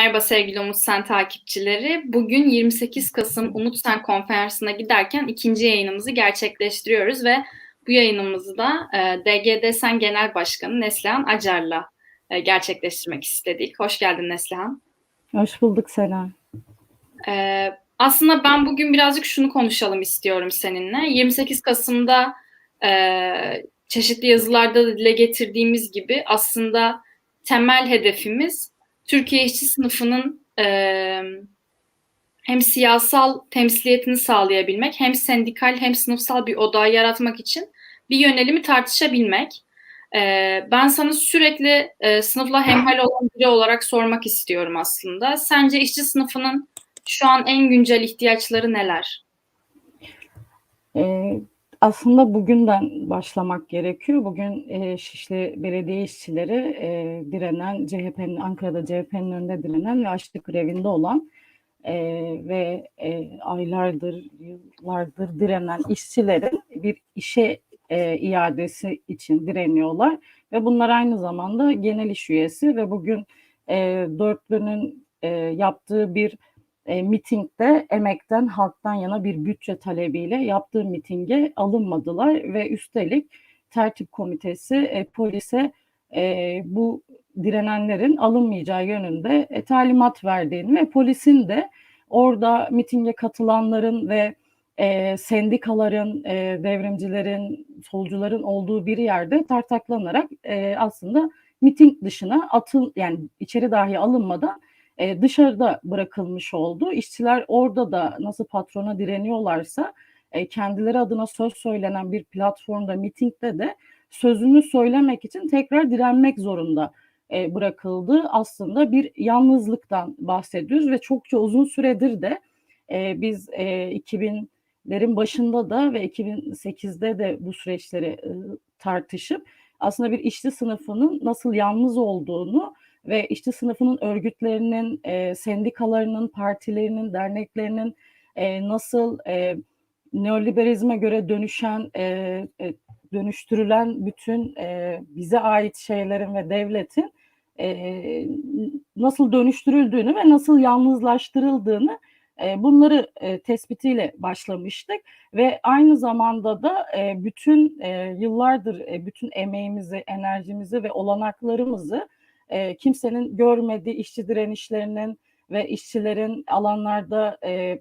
Merhaba sevgili Umut Sen takipçileri. Bugün 28 Kasım Umut Sen konferansına giderken ikinci yayınımızı gerçekleştiriyoruz ve bu yayınımızı da e, DGD Sen Genel Başkanı Neslihan Acar'la e, gerçekleştirmek istedik. Hoş geldin Neslihan. Hoş bulduk Sena. E, aslında ben bugün birazcık şunu konuşalım istiyorum seninle. 28 Kasım'da e, çeşitli yazılarda da dile getirdiğimiz gibi aslında temel hedefimiz Türkiye işçi sınıfının e, hem siyasal temsiliyetini sağlayabilmek, hem sendikal hem sınıfsal bir odağı yaratmak için bir yönelimi tartışabilmek. E, ben sana sürekli e, sınıfla hemhal olan biri olarak sormak istiyorum aslında. Sence işçi sınıfının şu an en güncel ihtiyaçları neler? Aslında bugünden başlamak gerekiyor. Bugün e, Şişli Belediye işçileri e, direnen, CHP'nin Ankara'da CHP'nin önünde direnen ve açlık grevinde olan e, ve e, aylardır, yıllardır direnen işçilerin bir işe e, iadesi için direniyorlar ve bunlar aynı zamanda genel iş üyesi ve bugün e, dörtlünün e, yaptığı bir e, mitingde emekten halktan yana bir bütçe talebiyle yaptığı mitinge alınmadılar ve üstelik tertip komitesi e, polise e, bu direnenlerin alınmayacağı yönünde e, talimat verdiğini ve polisin de orada mitinge katılanların ve e, sendikaların, e, devrimcilerin, solcuların olduğu bir yerde tartaklanarak e, aslında miting dışına atıl yani içeri dahi alınmadan e, dışarıda bırakılmış oldu. İşçiler orada da nasıl patrona direniyorlarsa e, kendileri adına söz söylenen bir platformda, mitingde de sözünü söylemek için tekrar direnmek zorunda e, bırakıldı. Aslında bir yalnızlıktan bahsediyoruz ve çokça uzun süredir de e, biz e, 2000'lerin başında da ve 2008'de de bu süreçleri e, tartışıp aslında bir işçi sınıfının nasıl yalnız olduğunu ve işçi sınıfının örgütlerinin, e, sendikalarının, partilerinin, derneklerinin e, nasıl e, neoliberalizme göre dönüşen, e, e, dönüştürülen bütün e, bize ait şeylerin ve devletin e, nasıl dönüştürüldüğünü ve nasıl yalnızlaştırıldığını e, bunları e, tespitiyle başlamıştık. Ve aynı zamanda da e, bütün e, yıllardır e, bütün emeğimizi, enerjimizi ve olanaklarımızı e, kimsenin görmediği işçi direnişlerinin ve işçilerin alanlarda e,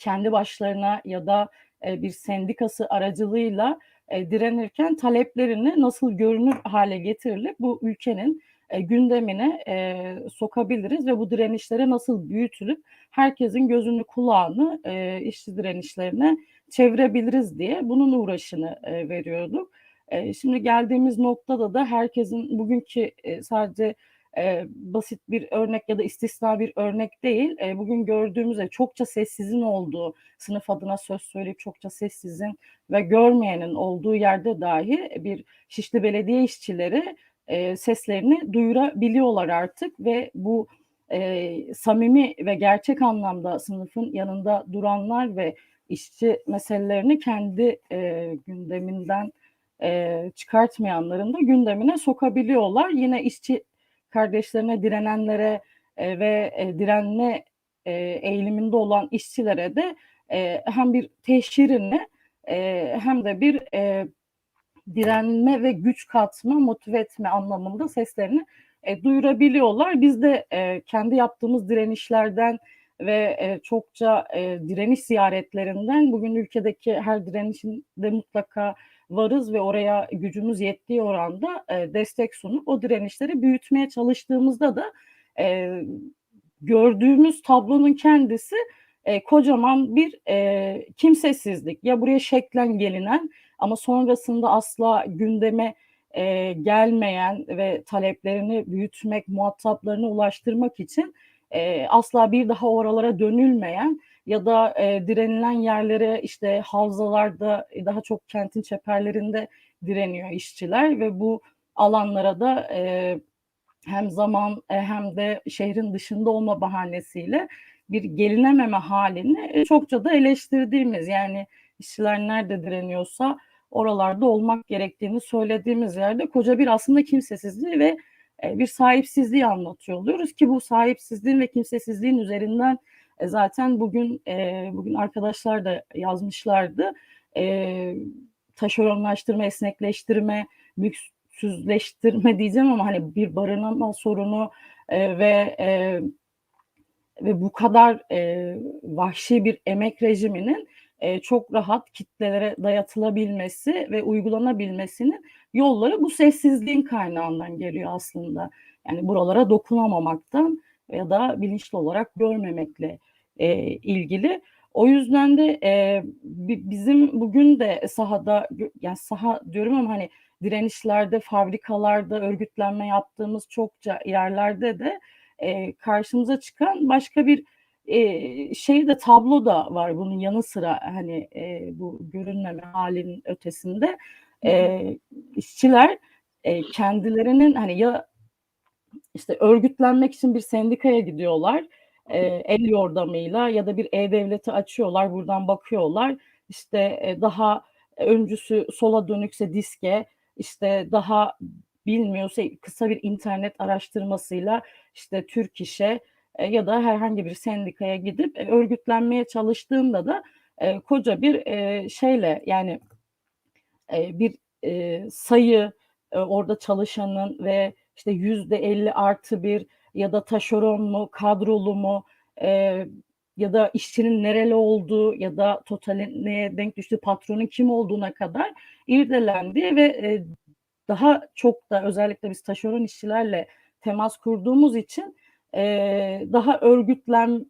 kendi başlarına ya da e, bir sendikası aracılığıyla e, direnirken taleplerini nasıl görünür hale getirilip bu ülkenin e, gündemine e, sokabiliriz ve bu direnişlere nasıl büyütülüp herkesin gözünü kulağını e, işçi direnişlerine çevirebiliriz diye bunun uğraşını e, veriyorduk. E, şimdi geldiğimiz noktada da herkesin bugünkü e, sadece e, basit bir örnek ya da istisna bir örnek değil. E, bugün gördüğümüzde çokça sessizin olduğu, sınıf adına söz söyleyip çokça sessizin ve görmeyenin olduğu yerde dahi bir Şişli Belediye işçileri e, seslerini duyurabiliyorlar artık ve bu e, samimi ve gerçek anlamda sınıfın yanında duranlar ve işçi meselelerini kendi e, gündeminden e, çıkartmayanların da gündemine sokabiliyorlar. Yine işçi kardeşlerine direnenlere e, ve e, direnme e, eğiliminde olan işçilere de e, hem bir teşhirini e, hem de bir e, direnme ve güç katma, motive etme anlamında seslerini e, duyurabiliyorlar. Biz de e, kendi yaptığımız direnişlerden ve e, çokça e, direniş ziyaretlerinden bugün ülkedeki her direnişinde mutlaka varız ve oraya gücümüz yettiği oranda e, destek sunup o direnişleri büyütmeye çalıştığımızda da e, gördüğümüz tablonun kendisi e, kocaman bir e, kimsesizlik. Ya buraya şeklen gelinen ama sonrasında asla gündeme e, gelmeyen ve taleplerini büyütmek, muhataplarına ulaştırmak için e, asla bir daha oralara dönülmeyen ya da e, direnilen yerlere işte havzalarda e, daha çok kentin çeperlerinde direniyor işçiler ve bu alanlara da e, hem zaman e, hem de şehrin dışında olma bahanesiyle bir gelinememe halini e, çokça da eleştirdiğimiz yani işçiler nerede direniyorsa oralarda olmak gerektiğini söylediğimiz yerde koca bir aslında kimsesizliği ve e, bir sahipsizliği anlatıyor oluyoruz ki bu sahipsizliğin ve kimsesizliğin üzerinden e, zaten bugün e, bugün arkadaşlar da yazmışlardı. E, taşeronlaştırma, esnekleştirme, lüksüzleştirme diyeceğim ama hani bir barınma sorunu e, ve e, ve bu kadar e, vahşi bir emek rejiminin e, çok rahat kitlelere dayatılabilmesi ve uygulanabilmesinin yolları bu sessizliğin kaynağından geliyor aslında. Yani buralara dokunamamaktan ya da bilinçli olarak görmemekle e, ilgili. O yüzden de e, bizim bugün de sahada yani saha diyorum ama hani direnişlerde, fabrikalarda örgütlenme yaptığımız çokça yerlerde de e, karşımıza çıkan başka bir e, şey de tablo da var bunun yanı sıra hani e, bu görünmeme halinin ötesinde e, işçiler e, kendilerinin hani ya işte örgütlenmek için bir sendikaya gidiyorlar e, el yordamıyla ya da bir e-devleti açıyorlar buradan bakıyorlar. İşte e, daha öncüsü sola dönükse diske işte daha bilmiyorsa kısa bir internet araştırmasıyla işte Türk İş'e e, ya da herhangi bir sendikaya gidip e, örgütlenmeye çalıştığında da e, koca bir e, şeyle yani e, bir e, sayı e, orada çalışanın ve işte yüzde elli artı bir ya da taşeron mu kadrolu mu e, ya da işçinin nereli olduğu ya da totaline denk düştüğü patronun kim olduğuna kadar irdelendi ve e, daha çok da özellikle biz taşeron işçilerle temas kurduğumuz için e, daha örgütlen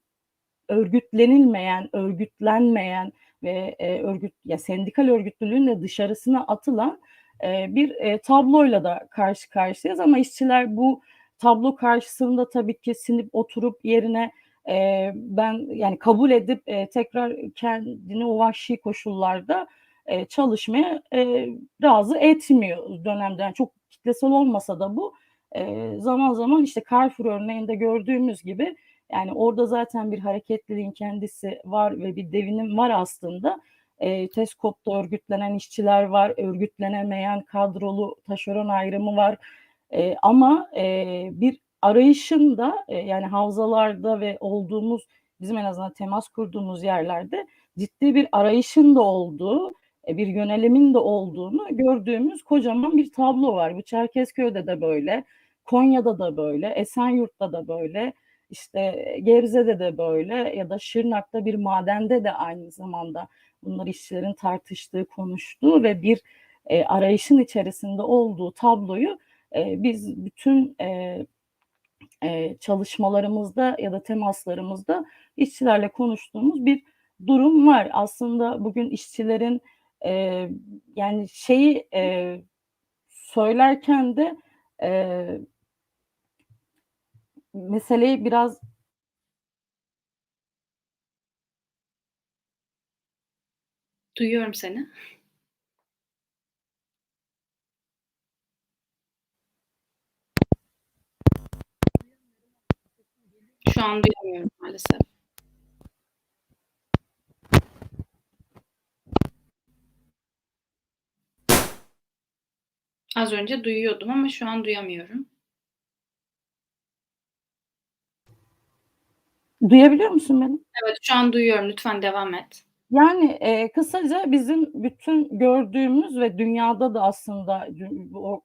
örgütlenilmeyen, örgütlenmeyen ve e, örgüt ya sendikal örgütlülüğün de dışarısına atılan e, bir e, tabloyla da karşı karşıyayız ama işçiler bu tablo karşısında tabii ki sinip oturup yerine e, ben yani kabul edip e, tekrar kendini o vahşi koşullarda e, çalışmaya e, razı etmiyor dönemden. Yani çok kitlesel olmasa da bu e, zaman zaman işte Carrefour örneğinde gördüğümüz gibi yani orada zaten bir hareketliliğin kendisi var ve bir devinim var aslında. E, TESKOP'ta örgütlenen işçiler var, örgütlenemeyen kadrolu taşeron ayrımı var. E, ama e, bir arayışın da e, yani havzalarda ve olduğumuz bizim en azından temas kurduğumuz yerlerde ciddi bir arayışın da olduğu e, bir yönelimin de olduğunu gördüğümüz kocaman bir tablo var. Bu Çerkezköy'de de böyle, Konya'da da böyle, Esenyurt'ta da böyle, işte Gebze'de de böyle ya da Şırnak'ta bir madende de aynı zamanda bunlar işçilerin tartıştığı, konuştuğu ve bir e, arayışın içerisinde olduğu tabloyu e, biz bütün e, e, çalışmalarımızda ya da temaslarımızda işçilerle konuştuğumuz bir durum var. Aslında bugün işçilerin e, yani şeyi e, söylerken de e, meseleyi biraz Duyuyorum seni. Şu an duyamıyorum maalesef. Az önce duyuyordum ama şu an duyamıyorum. Duyabiliyor musun beni? Evet, şu an duyuyorum. Lütfen devam et. Yani, eee, kısaca bizim bütün gördüğümüz ve dünyada da aslında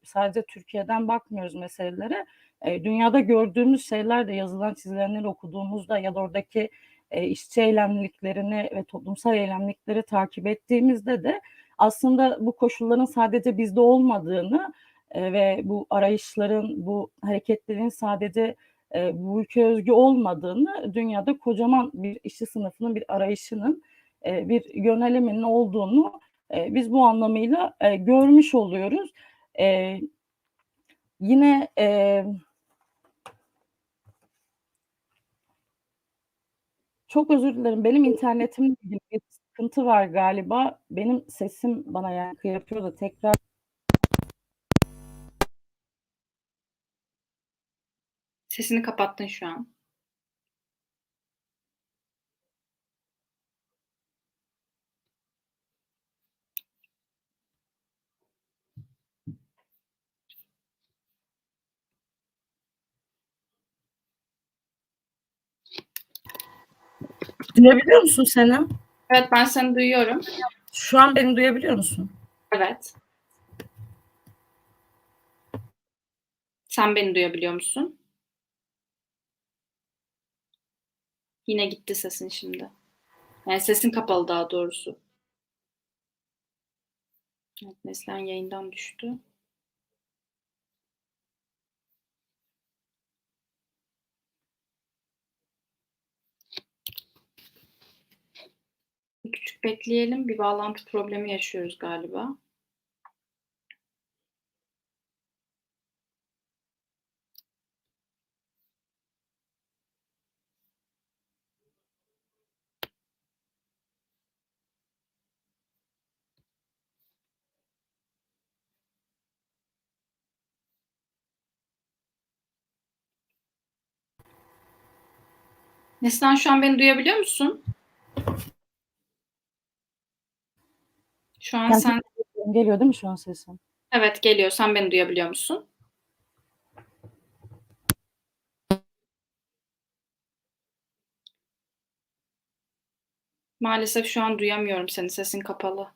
sadece Türkiye'den bakmıyoruz meselelere. Eee, dünyada gördüğümüz şeyler de yazılan çizilenleri okuduğumuzda ya da oradaki, eee, işçi eylemliklerini ve toplumsal eylemlikleri takip ettiğimizde de aslında bu koşulların sadece bizde olmadığını, eee, ve bu arayışların, bu hareketliliğin sadece, eee, bu ülkeye özgü olmadığını, dünyada kocaman bir işçi sınıfının bir arayışının, eee, bir yöneliminin olduğunu, eee, biz bu anlamıyla, eee, görmüş oluyoruz. Yine, Çok özür dilerim. Benim internetimle ilgili bir sıkıntı var galiba. Benim sesim bana yankı yapıyor da tekrar Sesini kapattın şu an. Duyabiliyor musun Senem? Evet ben seni duyuyorum. Şu an beni duyabiliyor musun? Evet. Sen beni duyabiliyor musun? Yine gitti sesin şimdi. Yani sesin kapalı daha doğrusu. Evet, Neslihan yayından düştü. Bir küçük bekleyelim. Bir bağlantı problemi yaşıyoruz galiba. Neslihan şu an beni duyabiliyor musun? Şu an Ben sen Geliyor değil mi şu an sesim? evet geliyor. Sen beni duyabiliyor musun? Maalesef şu an duyamıyorum seni. Sesin kapalı.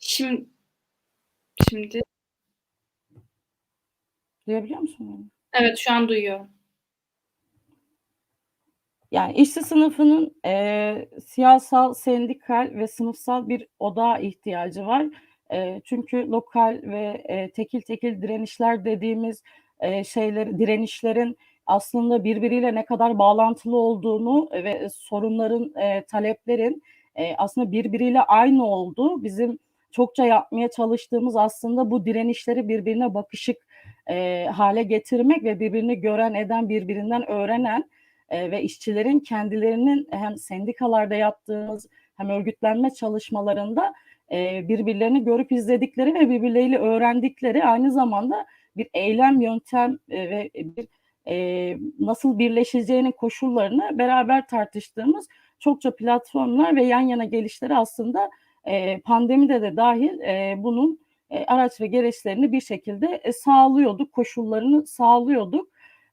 Şimdi şimdi Duyabiliyor musun beni? evet şu an duyuyorum. Yani işçi sınıfının eee, siyasal, sendikal ve sınıfsal bir odağa ihtiyacı var. Eee, çünkü lokal ve eee, tekil tekil direnişler dediğimiz eee, şeyler, direnişlerin aslında birbiriyle ne kadar bağlantılı olduğunu ve sorunların, eee, taleplerin eee, aslında birbiriyle aynı olduğu, bizim çokça yapmaya çalıştığımız aslında bu direnişleri birbirine bakışık eee, hale getirmek ve birbirini gören, eden, birbirinden öğrenen e, ve işçilerin kendilerinin hem sendikalarda yaptığımız hem örgütlenme çalışmalarında e, birbirlerini görüp izledikleri ve birbirleriyle öğrendikleri aynı zamanda bir eylem yöntem e, ve bir e, nasıl birleşeceğinin koşullarını beraber tartıştığımız çokça platformlar ve yan yana gelişleri aslında e, pandemide de dahil bunun araç ve gereçlerini bir şekilde sağlıyorduk, koşullarını sağlıyorduk.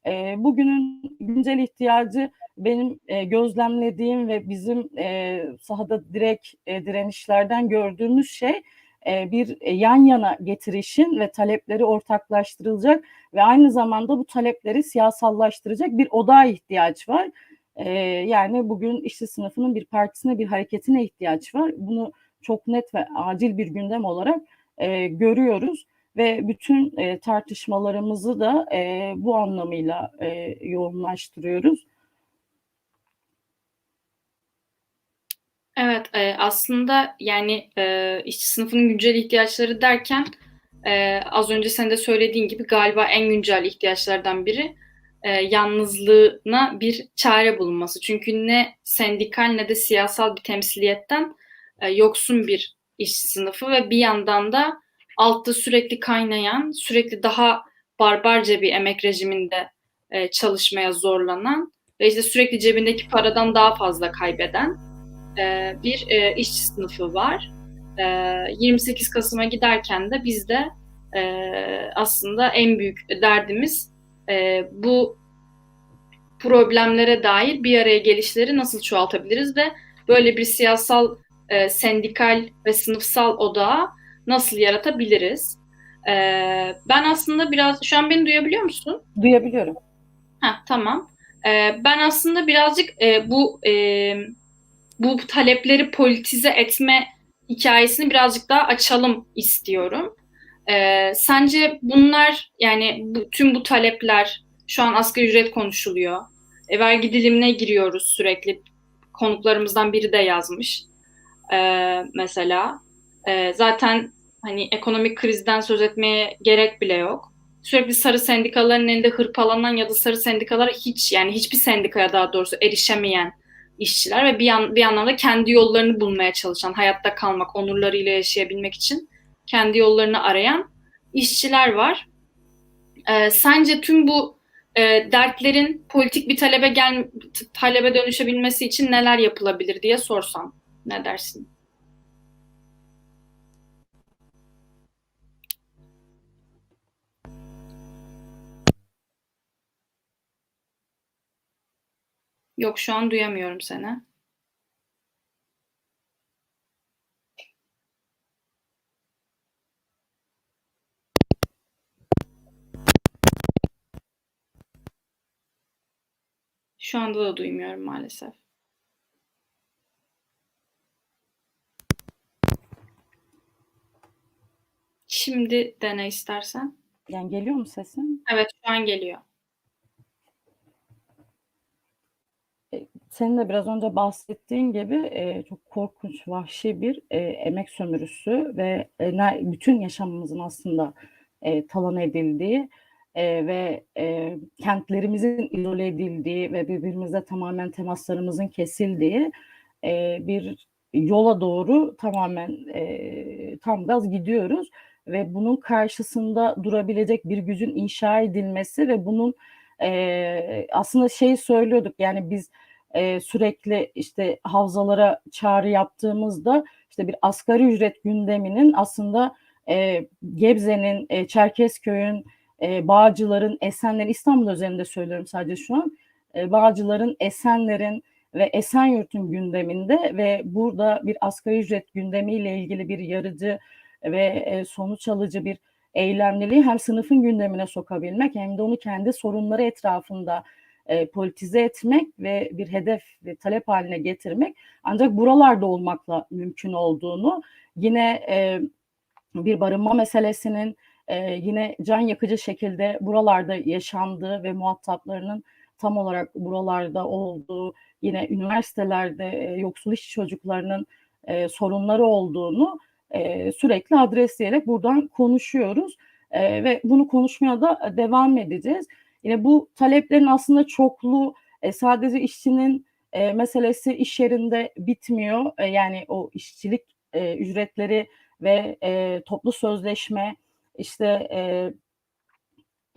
E, bugünün güncel ihtiyacı benim e, gözlemlediğim ve bizim e, sahada direkt e, direnişlerden gördüğümüz şey e, bir e, yan yana getirişin ve talepleri ortaklaştırılacak ve aynı zamanda bu talepleri siyasallaştıracak bir odağa ihtiyaç var. E, yani bugün işçi sınıfının bir partisine, bir hareketine ihtiyaç var. Bunu çok net ve acil bir gündem olarak e, görüyoruz ve bütün e, tartışmalarımızı da e, bu anlamıyla e, yoğunlaştırıyoruz. Evet, e, aslında yani e, işçi sınıfının güncel ihtiyaçları derken e, az önce sen de söylediğin gibi galiba en güncel ihtiyaçlardan biri e, yalnızlığına bir çare bulunması. Çünkü ne sendikal ne de siyasal bir temsiliyetten e, yoksun bir işçi sınıfı ve bir yandan da altta sürekli kaynayan, sürekli daha barbarca bir emek rejiminde e, çalışmaya zorlanan ve işte sürekli cebindeki paradan daha fazla kaybeden e, bir e, işçi sınıfı var. E, 28 Kasım'a giderken de biz de e, aslında en büyük derdimiz e, bu problemlere dair bir araya gelişleri nasıl çoğaltabiliriz ve böyle bir siyasal, e, sendikal ve sınıfsal odağı nasıl yaratabiliriz? E, ben aslında biraz, şu an beni duyabiliyor musun? Duyabiliyorum. Ha tamam. E, ben aslında birazcık e, bu e, bu talepleri politize etme hikayesini birazcık daha açalım istiyorum. Ee, sence bunlar yani bu, tüm bu talepler şu an asgari ücret konuşuluyor. E, vergi dilimine giriyoruz sürekli. Konuklarımızdan biri de yazmış. Ee, mesela e, zaten hani ekonomik krizden söz etmeye gerek bile yok. Sürekli sarı sendikaların elinde hırpalanan ya da sarı sendikalara hiç yani hiçbir sendikaya daha doğrusu erişemeyen işçiler ve bir, yan, bir yandan da kendi yollarını bulmaya çalışan, hayatta kalmak, onurlarıyla yaşayabilmek için kendi yollarını arayan işçiler var. Ee, sence tüm bu e, dertlerin politik bir talebe gel talebe dönüşebilmesi için neler yapılabilir diye sorsam ne dersin? Yok şu an duyamıyorum seni. Şu anda da duymuyorum maalesef. Şimdi dene istersen. Yani geliyor mu sesim? Evet şu an geliyor. Senin de biraz önce bahsettiğin gibi e, çok korkunç, vahşi bir e, emek sömürüsü ve e, bütün yaşamımızın aslında e, talan edildiği e, ve e, kentlerimizin izole edildiği ve birbirimizle tamamen temaslarımızın kesildiği e, bir yola doğru tamamen e, tam gaz gidiyoruz ve bunun karşısında durabilecek bir gücün inşa edilmesi ve bunun e, aslında şey söylüyorduk yani biz e, sürekli işte havzalara çağrı yaptığımızda işte bir asgari ücret gündeminin aslında e, Gebze'nin, e, Çerkezköy'ün, e, Bağcılar'ın, Esenler'in, İstanbul üzerinde söylüyorum sadece şu an, e, Bağcılar'ın, Esenler'in ve Esenyurt'un gündeminde ve burada bir asgari ücret gündemiyle ilgili bir yarıcı ve e, sonuç alıcı bir eylemliliği hem sınıfın gündemine sokabilmek hem de onu kendi sorunları etrafında e, politize etmek ve bir hedef ve talep haline getirmek ancak buralarda olmakla mümkün olduğunu yine e, bir barınma meselesinin e, yine can yakıcı şekilde buralarda yaşandığı ve muhataplarının tam olarak buralarda olduğu yine üniversitelerde e, yoksul işçi çocuklarının e, sorunları olduğunu e, sürekli adresleyerek buradan konuşuyoruz e, ve bunu konuşmaya da devam edeceğiz. Yine bu taleplerin aslında çokluğu e, sadece işçinin e, meselesi iş yerinde bitmiyor. E, yani o işçilik e, ücretleri ve e, toplu sözleşme işte e,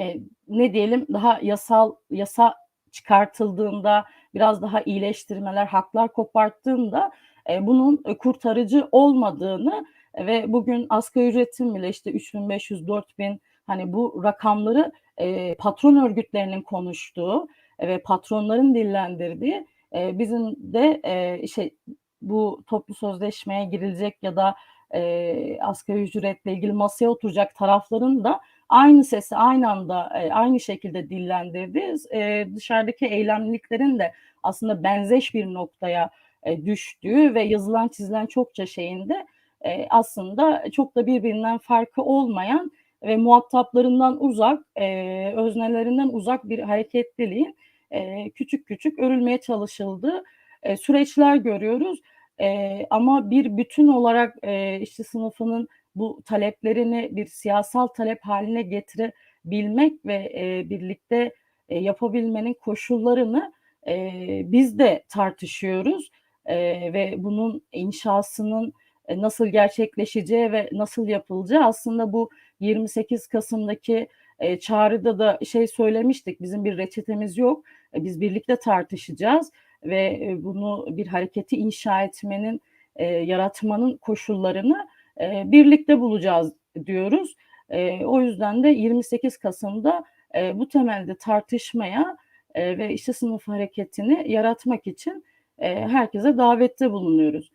e, ne diyelim daha yasal yasa çıkartıldığında biraz daha iyileştirmeler, haklar koparttığında e, bunun kurtarıcı olmadığını ve bugün asgari ücretin bile işte 3500 4000 hani bu rakamları e, patron örgütlerinin konuştuğu ve patronların dillendirdiği e, bizim de e, şey bu toplu sözleşmeye girilecek ya da e, asgari ücretle ilgili masaya oturacak tarafların da aynı sesi aynı anda e, aynı şekilde dillendirdiği e, dışarıdaki eylemliliklerin de aslında benzeş bir noktaya e, düştüğü ve yazılan çizilen çokça şeyinde e, aslında çok da birbirinden farkı olmayan ve muhataplarından uzak, e, öznelerinden uzak bir hareketliliğin e, küçük küçük örülmeye çalışıldığı e, süreçler görüyoruz. E, ama bir bütün olarak e, işçi sınıfının bu taleplerini bir siyasal talep haline getirebilmek ve e, birlikte e, yapabilmenin koşullarını e, biz de tartışıyoruz e, ve bunun inşasının e, nasıl gerçekleşeceği ve nasıl yapılacağı aslında bu 28 Kasım'daki e, çağrıda da şey söylemiştik bizim bir reçetemiz yok e, biz birlikte tartışacağız ve e, bunu bir hareketi inşa etmenin e, yaratmanın koşullarını e, birlikte bulacağız diyoruz. E, o yüzden de 28 Kasım'da e, bu temelde tartışmaya e, ve işçi sınıf hareketini yaratmak için e, herkese davette bulunuyoruz.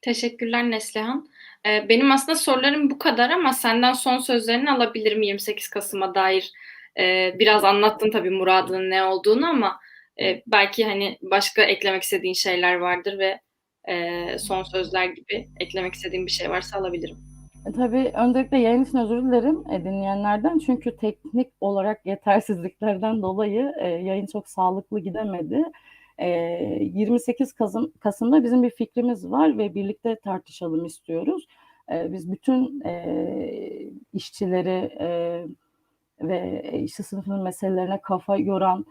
Teşekkürler Neslihan. Ee, benim aslında sorularım bu kadar ama senden son sözlerini alabilirim 28 Kasım'a dair. Ee, biraz anlattın tabii muradının ne olduğunu ama e, belki hani başka eklemek istediğin şeyler vardır ve e, son sözler gibi eklemek istediğin bir şey varsa alabilirim. E, tabii öncelikle yayın için özür dilerim e, dinleyenlerden çünkü teknik olarak yetersizliklerden dolayı e, yayın çok sağlıklı gidemedi. E, 28 Kasım, Kasım'da bizim bir fikrimiz var ve birlikte tartışalım istiyoruz. Biz bütün işçileri ve işçi sınıfının meselelerine kafa yoran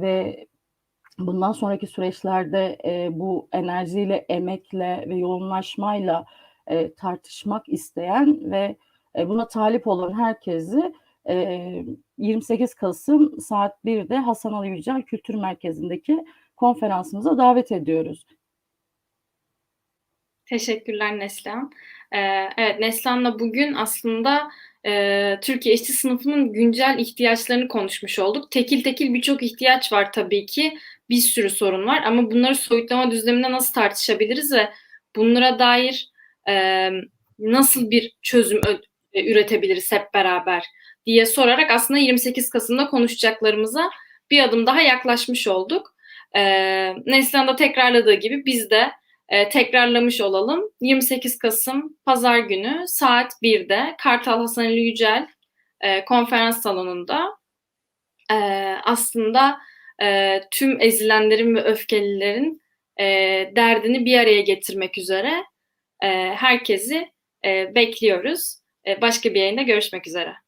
ve bundan sonraki süreçlerde bu enerjiyle, emekle ve yoğunlaşmayla tartışmak isteyen ve buna talip olan herkesi 28 Kasım saat 1'de Hasan Ali Yücel Kültür Merkezi'ndeki konferansımıza davet ediyoruz. Teşekkürler Neslihan. Ee, evet Neslihan'la bugün aslında e, Türkiye işçi sınıfının güncel ihtiyaçlarını konuşmuş olduk. Tekil tekil birçok ihtiyaç var tabii ki. Bir sürü sorun var ama bunları soyutlama düzleminde nasıl tartışabiliriz ve bunlara dair e, nasıl bir çözüm üretebiliriz hep beraber diye sorarak aslında 28 Kasım'da konuşacaklarımıza bir adım daha yaklaşmış olduk. E, Neslihan da tekrarladığı gibi biz de e, tekrarlamış olalım. 28 Kasım Pazar günü saat 1'de Kartal Hasan Ali Yücel e, konferans salonunda e, aslında e, tüm ezilenlerin ve öfkelilerin e, derdini bir araya getirmek üzere e, herkesi e, bekliyoruz. E, başka bir yayında görüşmek üzere.